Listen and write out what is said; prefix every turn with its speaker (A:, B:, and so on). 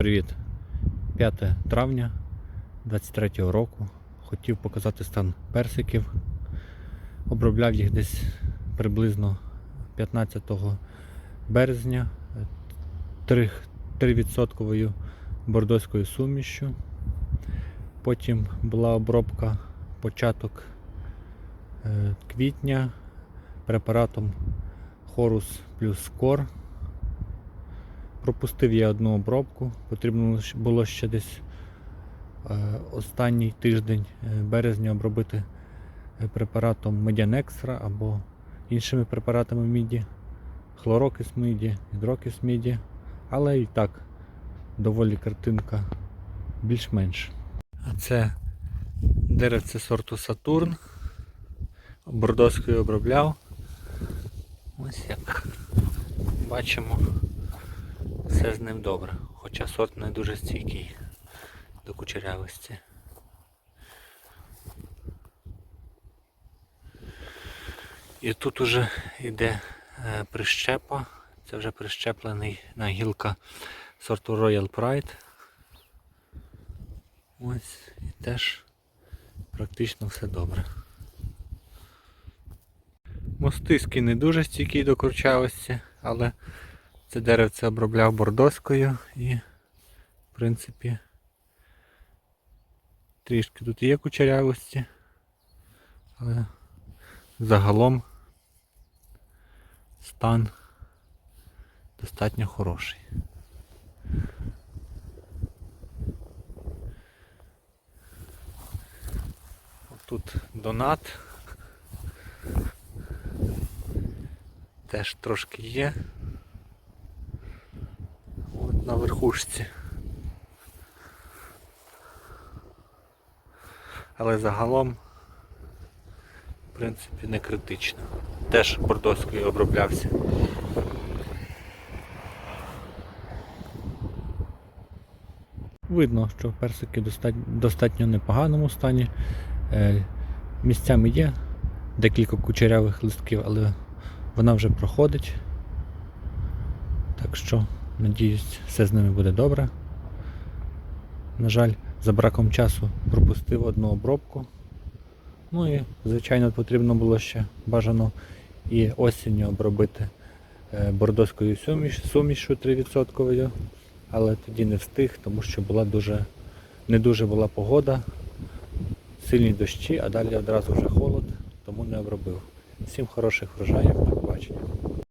A: Привіт! 5 травня 23 року. Хотів показати стан персиків. Обробляв їх десь приблизно 15 березня 3%, 3% бордоською сумішю. Потім була обробка початок е, квітня препаратом Хорус плюс Кор. Пропустив я одну обробку, потрібно було ще десь е, останній тиждень е, березня обробити е, препаратом Medianextra або іншими препаратами міді, хлорокис міді, гідрокис міді, але і так доволі картинка більш-менш. А це деревце сорту Сатурн. Бордоською обробляв. Ось як бачимо все з ним добре, хоча сорт не дуже стійкий до кучерявості. І тут уже йде е, прищепа, це вже прищеплений на гілка сорту Royal Pride. Ось і теж практично все добре. Мостиський не дуже стійкий до курчавості, але це деревце обробляв бордоською і, в принципі, трішки тут є кучерявості, але загалом стан достатньо хороший. Тут донат. Теж трошки є. На верхушці. Але загалом, в принципі, не критично. Теж бордоською оброблявся. Видно, що персики достатньо, достатньо непоганому стані. Е, місцями є декілька кучерявих листків, але вона вже проходить. Так що, надіюсь, все з ними буде добре. На жаль, за браком часу пропустив одну обробку. Ну і, звичайно, потрібно було ще бажано і осінню обробити е, бордоською суміш, сумішю 3%, але тоді не встиг, тому що була дуже, не дуже була погода, сильні дощі, а далі одразу вже холод, тому не обробив. Всім хороших врожаїв, до побачення.